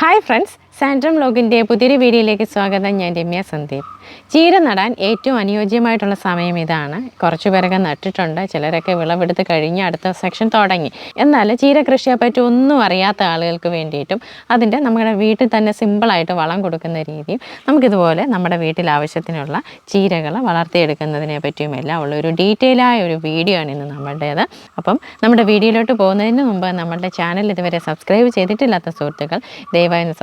Hi friends സാൻഡ്രം ലോഗിന്റെ പുതിയൊരു വീഡിയോയിലേക്ക് സ്വാഗതം. ഞാൻ രമ്യ സന്ദീപ്. ചീര നടാൻ ഏറ്റവും അനുയോജ്യമായിട്ടുള്ള സമയം ഇതാണ്. കുറച്ച് പേരൊക്കെ നട്ടിട്ടുണ്ട്. ചിലരൊക്കെ വിളവെടുത്ത് കഴിഞ്ഞ് അടുത്ത സെക്ഷൻ തുടങ്ങി. എന്നാൽ ചീര കൃഷിയെപ്പറ്റി ഒന്നും അറിയാത്ത ആളുകൾക്ക് വേണ്ടിയിട്ടും അതിന്റെ നമ്മുടെ വീട്ടിൽ തന്നെ സിമ്പിളായിട്ട് വളം കൊടുക്കുന്ന രീതിയും നമുക്കിതുപോലെ നമ്മുടെ വീട്ടിൽ ആവശ്യത്തിനുള്ള ചീരകൾ വളർത്തിയെടുക്കുന്നതിനെ പറ്റിയും എല്ലാം ഉള്ള ഒരു ഡീറ്റെയിൽ ആയ ഒരു വീഡിയോ ആണ് ഇന്ന് നമ്മളുടേത്. അപ്പം നമ്മുടെ വീഡിയോയിലോട്ട് പോകുന്നതിന് മുമ്പ് നമ്മുടെ ചാനൽ ഇതുവരെ സബ്സ്ക്രൈബ് ചെയ്തിട്ടില്ലാത്ത സുഹൃത്തുക്കൾ ദയവായി ഒന്ന്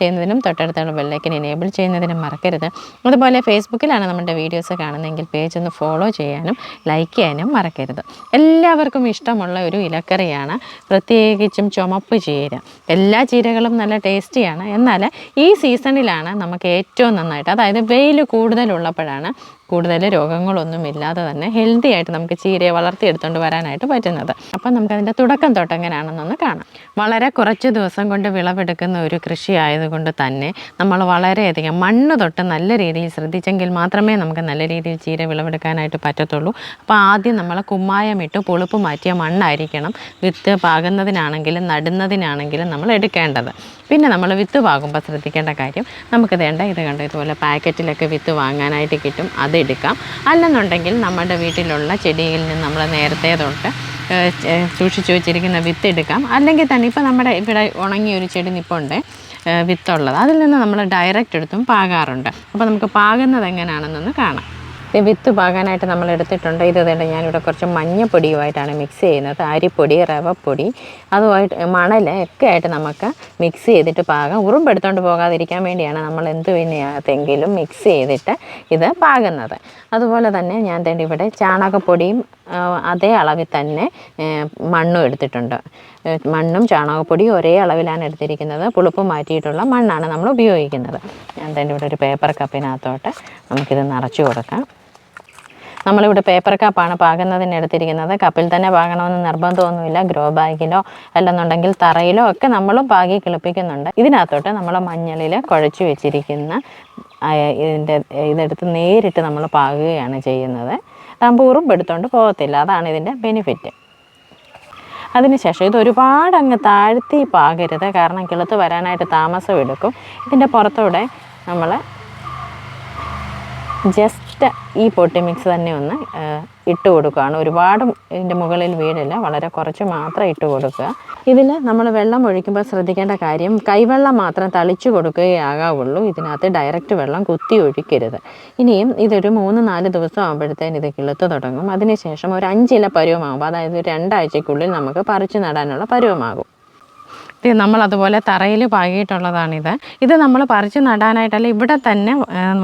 ചെയ്യുന്നതിനും തൊട്ടടുത്തുള്ള ബെല്ലൈക്കൻ എനേബിൾ ചെയ്യുന്നതിനും മറക്കരുത്. അതുപോലെ ഫേസ്ബുക്കിലാണ് നമ്മുടെ വീഡിയോസ് കാണുന്നതെങ്കിൽ പേജ് ഒന്ന് ഫോളോ ചെയ്യാനും ലൈക്ക് ചെയ്യാനും മറക്കരുത്. എല്ലാവർക്കും ഇഷ്ടമുള്ള ഒരു ഇലക്കറിയാണ്. പ്രത്യേകിച്ചും ചുമപ്പ് ചീര. എല്ലാ ചീരകളും നല്ല ടേസ്റ്റിയാണ് എന്നാൽ ഈ സീസണിലാണ് നമുക്ക് ഏറ്റവും നന്നായിട്ട് അതായത് വെയിൽ കൂടുതലുള്ളപ്പോഴാണ് കൂടുതൽ രോഗങ്ങളൊന്നും ഇല്ലാതെ തന്നെ ഹെൽത്തി ആയിട്ട് നമുക്ക് ചീരയെ വളർത്തിയെടുത്തുകൊണ്ട് വരാനായിട്ട് പറ്റുന്നത്. അപ്പം നമുക്കതിന്റെ തുടക്കം തൊട്ട് എങ്ങനെയാണെന്നൊന്ന് കാണാം. വളരെ കുറച്ച് ദിവസം കൊണ്ട് വിളവെടുക്കുന്ന ഒരു കൃഷി ആയതുകൊണ്ട് തന്നെ നമ്മൾ വളരെയധികം മണ്ണ് തൊട്ട് നല്ല രീതിയിൽ ശ്രദ്ധിച്ചെങ്കിൽ മാത്രമേ നമുക്ക് നല്ല രീതിയിൽ ചീര വിളവെടുക്കാനായിട്ട് പറ്റത്തുള്ളൂ. അപ്പോൾ ആദ്യം നമ്മൾ കുമ്മായമിട്ട് പുളിപ്പ് മാറ്റിയ മണ്ണായിരിക്കണം വിത്ത് പാകുന്നതിനാണെങ്കിലും നടുന്നതിനാണെങ്കിലും നമ്മൾ എടുക്കേണ്ടത്. പിന്നെ നമ്മൾ വിത്ത് വാങ്ങുമ്പോൾ ശ്രദ്ധിക്കേണ്ട കാര്യം നമുക്ക് വേണ്ട ഇത് കണ്ട ഇതുപോലെ പാക്കറ്റിലൊക്കെ വിത്ത് വാങ്ങാനായിട്ട് കിട്ടും അതെടുക്കാം അല്ലെന്നുണ്ടെങ്കിൽ നമ്മുടെ വീട്ടിലുള്ള ചെടിയിൽ നിന്ന് നമ്മൾ നേരത്തെ തൊട്ട് സൂക്ഷിച്ചു വെച്ചിരിക്കുന്ന വിത്ത് എടുക്കാം. അല്ലെങ്കിൽ തന്നെ ഇപ്പോൾ നമ്മുടെ ഇവിടെ ഉണങ്ങിയ ഒരു ചെടി നിപ്പുണ്ട് വിത്തുള്ളത്. അതിൽ നിന്ന് നമ്മൾ ഡയറക്റ്റ് എടുത്തും പാകാറുണ്ട്. അപ്പോൾ നമുക്ക് പാകുന്നത് എങ്ങനെയാണെന്നൊന്ന് കാണാം. വിത്ത് പാകാനായിട്ട് നമ്മൾ എടുത്തിട്ടുണ്ട്. ഇത് തന്നെ ഞാനിവിടെ കുറച്ച് മഞ്ഞപ്പൊടിയുമായിട്ടാണ് മിക്സ് ചെയ്യുന്നത്. അരിപ്പൊടി റവപ്പൊടി അതുമായിട്ട് മണൽ ഒക്കെ ആയിട്ട് നമുക്ക് മിക്സ് ചെയ്തിട്ട് പാകാം. ഉറുമ്പെടുത്തോണ്ട് പോകാതിരിക്കാൻ വേണ്ടിയാണ് നമ്മൾ എന്ത് തന്നെയാകത്തെങ്കിലും മിക്സ് ചെയ്തിട്ട് ഇത് പാകുന്നത്. അതുപോലെ തന്നെ ഞാൻ തന്നെ ഇവിടെ ചാണകപ്പൊടിയും അതേ അളവിൽ തന്നെ മണ്ണും എടുത്തിട്ടുണ്ട്. മണ്ണും ചാണകപ്പൊടിയും ഒരേ അളവിലാണ് എടുത്തിരിക്കുന്നത്. പുളിപ്പ് മാറ്റിയിട്ടുള്ള മണ്ണാണ് നമ്മൾ ഉപയോഗിക്കുന്നത്. ഞാൻ തന്നെ ഇവിടെ ഒരു പേപ്പർ കപ്പിനകത്തോട്ട് നമുക്കിത് നിറച്ച് കൊടുക്കാം. നമ്മളിവിടെ പേപ്പർ കപ്പാണ് പാകുന്നതിന് എടുത്തിരിക്കുന്നത്. കപ്പിൽ തന്നെ പാകണമെന്ന് നിർബന്ധമൊന്നുമില്ല. ഗ്രോ ബാഗിലോ അല്ലെന്നുണ്ടെങ്കിൽ തറയിലോ ഒക്കെ നമ്മളും പാകി കിളിപ്പിക്കുന്നുണ്ട്. ഇതിനകത്തോട്ട് നമ്മൾ മഞ്ഞളിൽ കുഴച്ച് വെച്ചിരിക്കുന്ന ഇതിന്റെ ഇതെടുത്ത് നേരിട്ട് നമ്മൾ പാകുകയാണ് ചെയ്യുന്നത്. തമ്പൂറും എടുത്തോണ്ട് പോകത്തില്ല. അതാണ് ഇതിന്റെ ബെനിഫിറ്റ് അതിനുശേഷം ഇത് ഒരുപാട് അങ്ങ് താഴ്ത്തി പാകരുത്. കാരണം കിളുത്ത് വരാനായിട്ട് താമസം എടുക്കും ഇതിന്റെ പുറത്തൂടെ നമ്മൾ ജസ്റ്റ് ഈ പൊട്ടി മിക്സ് തന്നെ ഒന്ന് ഇട്ട് കൊടുക്കുകയാണ്. ഒരുപാട് ഇതിന്റെ മുകളിൽ വീടില്ല വളരെ കുറച്ച് മാത്രം ഇട്ട് കൊടുക്കുക. ഇതിൽ നമ്മൾ വെള്ളം ഒഴിക്കുമ്പോൾ ശ്രദ്ധിക്കേണ്ട കാര്യം കൈവെള്ളം മാത്രം തളിച്ചു കൊടുക്കുകയാകാവുള്ളൂ. ഇതിനകത്ത് ഡയറക്റ്റ് വെള്ളം കുത്തി ഒഴിക്കരുത്. ഇനിയും ഇതൊരു മൂന്ന് നാല് ദിവസം ആകുമ്പോഴത്തേന് ഇത് കിളുത്ത് തുടങ്ങും. അതിനുശേഷം ഒരു അഞ്ചില പരുവമാകുമ്പോൾ അതായത് രണ്ടാഴ്ചക്കുള്ളിൽ നമുക്ക് പറിച്ചു നടാനുള്ള പരുവമാകും. നമ്മൾ അതുപോലെ തറയിൽ പാകിയിട്ടുള്ളതാണിത്. ഇത് നമ്മൾ പറിച്ച് നടാനായിട്ടല്ല ഇവിടെ തന്നെ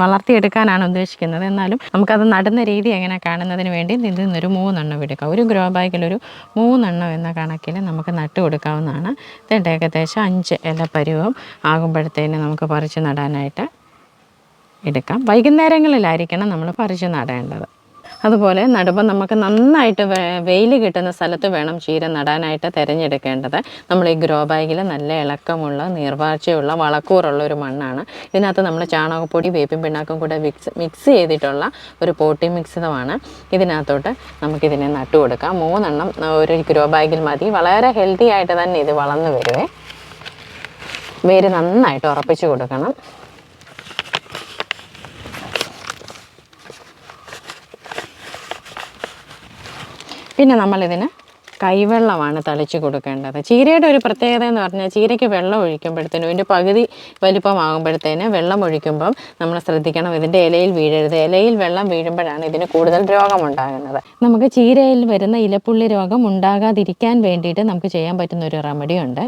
വളർത്തിയെടുക്കാനാണ് ഉദ്ദേശിക്കുന്നത്. എന്നാലും നമുക്കത് നടുന്ന രീതി എങ്ങനെ കാണുന്നതിന് വേണ്ടി ഇതിൽ നിന്നൊരു മൂന്നെണ്ണം എടുക്കാം. ഒരു ഗ്രോ ബാഗിൽ ഒരു മൂന്നെണ്ണം എന്ന കണക്കിൽ നമുക്ക് നട്ട് കൊടുക്കാവുന്നതാണ്. ഇതിന്റെ ഏകദേശം അഞ്ച് ഇല പരുവം ആകുമ്പോഴത്തേന് നമുക്ക് പറിച്ച് നടാനായിട്ട് എടുക്കാം. വൈകുന്നേരങ്ങളിലായിരിക്കണം നമ്മൾ പറിച്ച് നടേണ്ടത്. അതുപോലെ നടുമ്പോൾ നമുക്ക് നന്നായിട്ട് വെയിൽ കിട്ടുന്ന സ്ഥലത്ത് വേണം ചീര നടാനായിട്ട് തിരഞ്ഞെടുക്കേണ്ടത്. നമ്മൾ ഈ ഗ്രോ ബാഗിൽ നല്ല ഇളക്കമുള്ള നീർവാഴ്ചയുള്ള വളക്കൂറുള്ള ഒരു മണ്ണാണ്. ഇതിനകത്ത് നമ്മൾ ചാണകപ്പൊടി വേപ്പിൻ പിണ്ണാക്കും കൂടെ മിക്സ് മിക്സ് ചെയ്തിട്ടുള്ള ഒരു പോട്ടി മിക്സിതമാണ് ഇതിനകത്തോട്ട് നമുക്കിതിനെ നട്ടു കൊടുക്കാം. മൂന്നെണ്ണം ഒരു ഗ്രോ ബാഗിൽ മതി. വളരെ ഹെൽത്തി ആയിട്ട് തന്നെ ഇത് വളർന്നു വരുവേ. വേര് നന്നായിട്ട് ഉറപ്പിച്ചു കൊടുക്കണം. പിന്നെ നമ്മളിതിന് കൈവെള്ളമാണ് തളിച്ച് കൊടുക്കേണ്ടത്. ചീരയുടെ ഒരു പ്രത്യേകത എന്ന് പറഞ്ഞാൽ ചീരയ്ക്ക് വെള്ളം ഒഴിക്കുമ്പോഴത്തേനും ഇതിന്റെ പകുതി വലിപ്പമാകുമ്പോഴത്തേന് വെള്ളം ഒഴിക്കുമ്പം നമ്മൾ ശ്രദ്ധിക്കണം ഇതിന്റെ ഇലയിൽ വീഴരുത്. ഇലയിൽ വെള്ളം വീഴുമ്പോഴാണ് ഇതിന് കൂടുതൽ രോഗമുണ്ടാകുന്നത്. നമുക്ക് ചീരയിൽ വരുന്ന ഇലപ്പുള്ളി രോഗം ഉണ്ടാകാതിരിക്കാൻ വേണ്ടിയിട്ട് നമുക്ക് ചെയ്യാൻ പറ്റുന്ന ഒരു റെമഡി ഉണ്ട്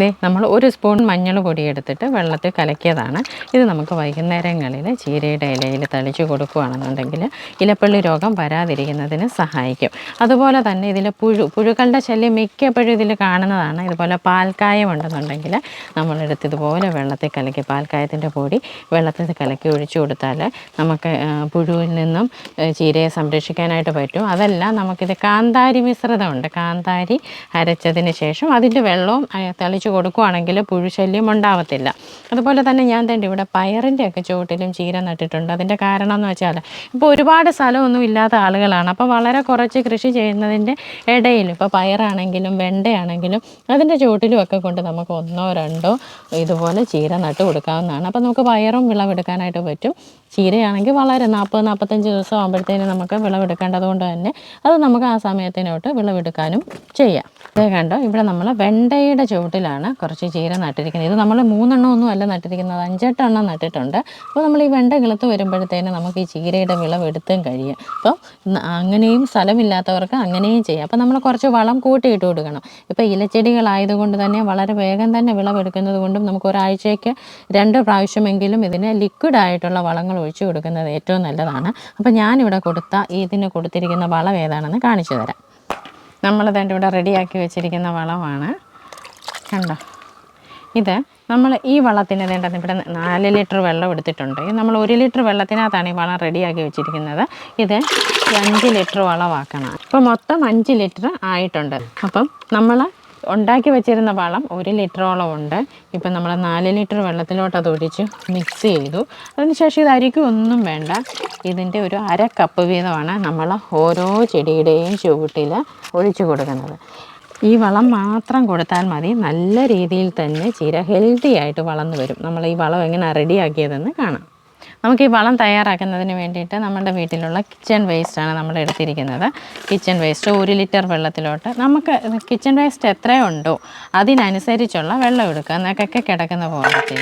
ദേ നമ്മൾ ഒരു സ്പൂൺ മഞ്ഞൾ പൊടി എടുത്തിട്ട് വെള്ളത്തിൽ കലക്കിയതാണ്. ഇത് നമുക്ക് വൈകുന്നേരങ്ങളിൽ ചീരയുടെ ഇലയിൽ തളിച്ചു കൊടുക്കുകയാണെന്നുണ്ടെങ്കിൽ ഇലപ്പള്ളി രോഗം വരാതിരിക്കുന്നതിന് സഹായിക്കും. അതുപോലെ തന്നെ ഇതിൽ പുഴു പുഴുക്കളുടെ ശല്യം മിക്കപ്പോഴും ഇതിൽ കാണുന്നതാണ്. ഇതുപോലെ പാൽക്കായം ഉണ്ടെന്നുണ്ടെങ്കിൽ നമ്മളെടുത്ത് ഇതുപോലെ വെള്ളത്തിൽ കലക്കി പാൽക്കായത്തിന്റെ പൊടി വെള്ളത്തിൽ കലക്കി ഒഴിച്ചു കൊടുത്താൽ നമുക്ക് പുഴുവിൽ നിന്നും ചീരയെ സംരക്ഷിക്കാനായിട്ട് പറ്റും. അതല്ല നമുക്കിത് കാന്താരി മിശ്രിതമുണ്ട്. കാന്താരി അരച്ചതിന് ശേഷം അതിന്റെ വെള്ളവും തളിച്ച് ഒഴിച്ച് കൊടുക്കുകയാണെങ്കിൽ പുഴുശല്യം ഉണ്ടാവത്തില്ല. അതുപോലെ തന്നെ ഞാൻ തന്നെ ഇവിടെ പയറിന്റെയൊക്കെ ചുവട്ടിലും ചീര നട്ടിട്ടുണ്ട്. അതിന്റെ കാരണം എന്ന് വെച്ചാൽ ഇപ്പോൾ ഒരുപാട് സ്ഥലമൊന്നും ഇല്ലാത്ത ആളുകളാണ്. അപ്പോൾ വളരെ കുറച്ച് കൃഷി ചെയ്യുന്നതിന്റെ ഇടയിൽ ഇപ്പോൾ പയറാണെങ്കിലും വെണ്ടയാണെങ്കിലും അതിന്റെ ചുവട്ടിലും ഒക്കെ കൊണ്ട് നമുക്ക് ഒന്നോ രണ്ടോ ഇതുപോലെ ചീര നട്ട് കൊടുക്കാവുന്നതാണ്. അപ്പോൾ നമുക്ക് പയറും വിളവെടുക്കാനായിട്ട് പറ്റും. ചീരയാണെങ്കിൽ വളരെ നാൽപ്പത് നാൽപ്പത്തഞ്ച് ദിവസം ആകുമ്പോഴത്തേനും നമുക്ക് വിളവെടുക്കേണ്ടതുകൊണ്ട് തന്നെ അത് നമുക്ക് ആ സമയത്തിനോട്ട് വിളവെടുക്കാനും ചെയ്യാം. ഇത് കണ്ടോ ഇവിടെ നമ്മൾ വെണ്ടയുടെ ചുവട്ടിലാണ് കുറച്ച് ചീര നട്ടിരിക്കുന്നത്. ഇത് നമ്മൾ മൂന്നെണ്ണം ഒന്നും അല്ല നട്ടിരിക്കുന്നത് അഞ്ചെട്ടെണ്ണം നട്ടിട്ടുണ്ട്. അപ്പോൾ നമ്മൾ ഈ വെണ്ട കിളുത്ത് വരുമ്പോഴത്തേനും നമുക്ക് ഈ ചീരയുടെ വിളവെടുത്തും കഴിയും. അപ്പോൾ അങ്ങനെയും സ്ഥലമില്ലാത്തവർക്ക് അങ്ങനെയും ചെയ്യാം. അപ്പോൾ നമ്മൾ കുറച്ച് വളം കൂട്ടിയിട്ട് കൊടുക്കണം. ഇപ്പോൾ ഇലച്ചെടികളായതുകൊണ്ട് തന്നെ വളരെ വേഗം തന്നെ വിളവെടുക്കുന്നത് കൊണ്ടും നമുക്ക് ഒരാഴ്ചയ്ക്ക് രണ്ട് പ്രാവശ്യമെങ്കിലും ഇതിന് ലിക്വിഡായിട്ടുള്ള വളങ്ങൾ ഒഴിച്ചു കൊടുക്കുന്നത് ഏറ്റവും നല്ലതാണ്. അപ്പോൾ ഞാനിവിടെ കൊടുത്ത ഇതിന് കൊടുത്തിരിക്കുന്ന വളം ഏതാണെന്ന് കാണിച്ചു തരാം. നമ്മൾ ഇവിടെ റെഡിയാക്കി വെച്ചിരിക്കുന്ന വളമാണ്. കണ്ടോ? ഇത് നമ്മൾ ഈ വളത്തിന് വേണ്ടത് ഇവിടെ നാല് ലിറ്റർ വെള്ളം എടുത്തിട്ടുണ്ട്. നമ്മൾ ഒരു ലിറ്റർ വെള്ളത്തിനകത്താണ് ഈ വളം റെഡിയാക്കി വെച്ചിരിക്കുന്നത്. ഇത് അഞ്ച് ലിറ്റർ വളമാക്കണം. ഇപ്പോൾ മൊത്തം അഞ്ച് ലിറ്റർ ആയിട്ടുണ്ട്. അപ്പം നമ്മൾ ഉണ്ടാക്കി വെച്ചിരുന്ന വളം ഒരു ലിറ്ററോളം ഉണ്ട്. ഇപ്പം നമ്മൾ നാല് ലിറ്റർ വെള്ളത്തിലോട്ട് അത് ഒഴിച്ച് മിക്സ് ചെയ്തു. അതിനുശേഷം ഇത് അരിക്കും ഒന്നും വേണ്ട. ഇതിന്റെ ഒരു അര കപ്പ് വീതമാണ് നമ്മൾ ഓരോ ചെടിയുടെയും ചുവട്ടിൽ ഒഴിച്ചു കൊടുക്കുന്നത്. ഈ വളം മാത്രം കൊടുത്താൽ മതി. നല്ല രീതിയിൽ തന്നെ ചീര ഹെൽത്തി ആയിട്ട് വളർന്നു വരും. നമ്മൾ ഈ വളം എങ്ങനെ റെഡിയാക്കിയതെന്ന് കാണാം. നമുക്ക് ഈ വളം തയ്യാറാക്കുന്നതിന് വേണ്ടിയിട്ട് നമ്മുടെ വീട്ടിലുള്ള കിച്ചൺ വേസ്റ്റാണ് നമ്മൾ എടുത്തിരിക്കുന്നത്. കിച്ചൺ വേസ്റ്റ് ഒരു ലിറ്റർ വെള്ളത്തിലോട്ട്. നമുക്ക് കിച്ചൺ വേസ്റ്റ് എത്രയുണ്ടോ അതിനനുസരിച്ചുള്ള വെള്ളം എടുക്കുക. എന്നൊക്കെ കിടക്കുന്ന പോലത്തിൽ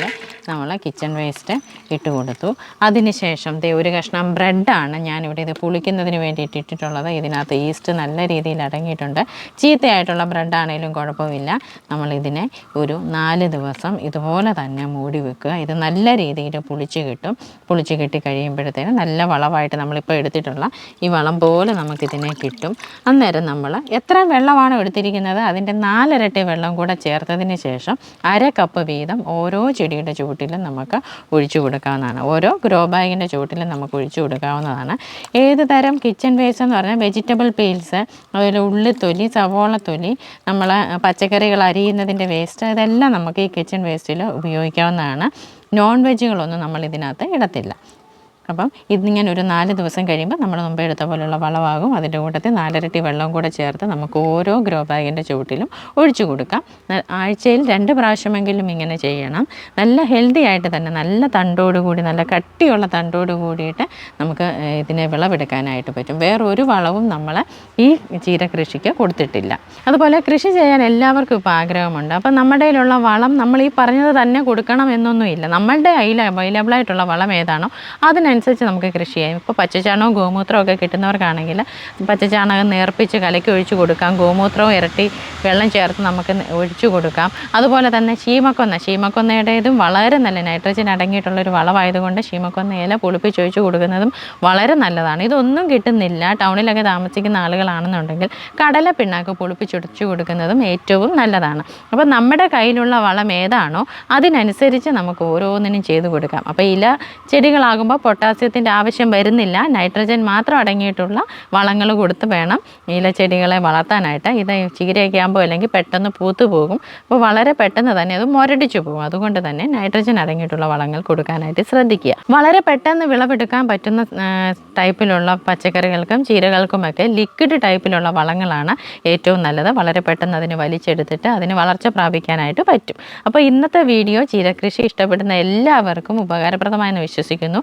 നമ്മൾ കിച്ചൺ വേസ്റ്റ് ഇട്ട് കൊടുത്തു. അതിനുശേഷം ദേ ഒരു കഷ്ണം ബ്രെഡാണ് ഞാനിവിടെ ഇത് പുളിക്കുന്നതിന് വേണ്ടിയിട്ട് ഇട്ടിട്ടുള്ളത്. ഇതിനകത്ത് ഈസ്റ്റ് നല്ല രീതിയിൽ അടങ്ങിയിട്ടുണ്ട്. ചീത്തയായിട്ടുള്ള ബ്രെഡാണേലും കുഴപ്പമില്ല. നമ്മളിതിനെ ഒരു നാല് ദിവസം ഇതുപോലെ തന്നെ മൂടി വെക്കുക. ഇത് നല്ല രീതിയിൽ പുളിച്ച് കിട്ടും. പുളിച്ച് കിട്ടി കഴിയുമ്പോഴത്തേനും നല്ല വളമായിട്ട് നമ്മളിപ്പോൾ എടുത്തിട്ടുള്ള ഈ വളം പോലെ നമുക്കിതിനെ കിട്ടും. അന്നേരം നമ്മൾ എത്ര വെള്ളമാണോ എടുത്തിരിക്കുന്നത് അതിന്റെ നാലിരട്ടി വെള്ളം കൂടെ ചേർത്തതിന് ശേഷം അര കപ്പ് വീതം ഓരോ ചെടിയുടെ ചുവട്ടിലും നമുക്ക് ഒഴിച്ചു കൊടുക്കാവുന്നതാണ്. ഓരോ ഗ്രോ ബാഗിന്റെ ചുവട്ടിലും നമുക്ക് ഒഴിച്ചു കൊടുക്കാവുന്നതാണ്. ഏത് തരം കിച്ചൺ വേസ്റ്റ് എന്ന് പറഞ്ഞാൽ വെജിറ്റബിൾ പീൽസ് അതുപോലെ ഉള്ളിത്തൊലി സവോളത്തൊലി നമ്മൾ പച്ചക്കറികൾ അരിയുന്നതിന്റെ വേസ്റ്റ് ഇതെല്ലാം നമുക്ക് ഈ കിച്ചൺ വേസ്റ്റിൽ ഉപയോഗിക്കാവുന്നതാണ്. നോൺ വെജുകളൊന്നും നമ്മൾ ഇതിനകത്ത് ഇടത്തില്ല. അപ്പം ഇതിങ്ങനെ ഒരു നാല് ദിവസം കഴിയുമ്പോൾ നമ്മൾ മുമ്പ് എടുത്ത പോലെയുള്ള വളമാകും. അതിന്റെ കൂട്ടത്തിൽ നാലരട്ടി വെള്ളവും കൂടെ ചേർത്ത് നമുക്ക് ഓരോ ഗ്രോ ബാഗിന്റെ ചുവട്ടിലും ഒഴിച്ചു കൊടുക്കാം. ആഴ്ചയിൽ രണ്ട് പ്രാവശ്യമെങ്കിലും ഇങ്ങനെ ചെയ്യണം. നല്ല ഹെൽത്തി ആയിട്ട് തന്നെ നല്ല തണ്ടോട് കൂടി നല്ല കട്ടിയുള്ള തണ്ടോട് കൂടിയിട്ട് നമുക്ക് ഇതിനെ വിളവെടുക്കാനായിട്ട് പറ്റും. വേറൊരു വളവും നമ്മൾ ഈ ചീര കൃഷിക്ക് കൊടുത്തിട്ടില്ല. അതുപോലെ കൃഷി ചെയ്യാൻ എല്ലാവർക്കും ഇപ്പോൾ ആഗ്രഹമുണ്ട്. അപ്പം നമ്മുടെ കയ്യിലുള്ള വളം നമ്മൾ ഈ പറഞ്ഞത് തന്നെ കൊടുക്കണം എന്നൊന്നുമില്ല. നമ്മളുടെ കയ്യിൽ അവൈലബിൾ ആയിട്ടുള്ള വളം ഏതാണോ അതിനനുസരിച്ച് നമുക്ക് കൃഷി ചെയ്യാം. ഇപ്പോൾ പച്ചച്ചാണകവും ഗോമൂത്രവും ഒക്കെ കിട്ടുന്നവർക്കാണെങ്കിൽ പച്ചച്ചാണകം നേർപ്പിച്ച് കലക്കി ഒഴിച്ചു കൊടുക്കാം. ഗോമൂത്രവും ഇരട്ടി വെള്ളം ചേർത്ത് നമുക്ക് ഒഴിച്ചു കൊടുക്കാം. അതുപോലെ തന്നെ ശീമക്കൊന്ന. ശീമക്കൊന്നയുടേതും വളരെ നല്ല നൈട്രജൻ അടങ്ങിയിട്ടുള്ളൊരു വളമായതുകൊണ്ട് ശീമക്കൊന്ന ഇല പൊളിപ്പിച്ചൊഴിച്ചു കൊടുക്കുന്നതും വളരെ നല്ലതാണ്. ഇതൊന്നും കിട്ടുന്നില്ല. ടൗണിലൊക്കെ താമസിക്കുന്ന ആളുകളാണെന്നുണ്ടെങ്കിൽ കടല പിണ്ണാക്ക് പൊളിപ്പിച്ചൊടിച്ചു കൊടുക്കുന്നതും ഏറ്റവും നല്ലതാണ്. അപ്പോൾ നമ്മുടെ കയ്യിലുള്ള വളം ഏതാണോ അതിനനുസരിച്ച് നമുക്ക് ഓരോന്നിനും ചെയ്തു കൊടുക്കാം. അപ്പോൾ ഇല ചെടികളാകുമ്പോൾ പൊട്ടാസ്യത്തിന്റെ ആവശ്യം വരുന്നില്ല. നൈട്രജൻ മാത്രം അടങ്ങിയിട്ടുള്ള വളങ്ങൾ കൊടുത്ത് വേണം ഇലച്ചെടികളെ വളർത്താനായിട്ട്. ഇത് ചീരയൊക്കെ ആകുമ്പോൾ അല്ലെങ്കിൽ പെട്ടെന്ന് പൂത്തു പോകും. അപ്പോൾ വളരെ പെട്ടെന്ന് തന്നെ അത് മുരടിച്ചു പോകും. അതുകൊണ്ട് തന്നെ നൈട്രജൻ അടങ്ങിയിട്ടുള്ള വളങ്ങൾ കൊടുക്കാനായിട്ട് ശ്രദ്ധിക്കുക. വളരെ പെട്ടെന്ന് വിളവെടുക്കാൻ പറ്റുന്ന ടൈപ്പിലുള്ള പച്ചക്കറികൾക്കും ചീരകൾക്കുമൊക്കെ ലിക്വിഡ് ടൈപ്പിലുള്ള വളങ്ങളാണ് ഏറ്റവും നല്ലത്. വളരെ പെട്ടെന്ന് അതിന് വലിച്ചെടുത്തിട്ട് അതിന് വളർച്ച പ്രാപിക്കാനായിട്ട് പറ്റും. അപ്പോൾ ഇന്നത്തെ വീഡിയോ ചീരകൃഷി ഇഷ്ടപ്പെടുന്ന എല്ലാവർക്കും ഉപകാരപ്രദമായെന്ന് വിശ്വസിക്കുന്നു.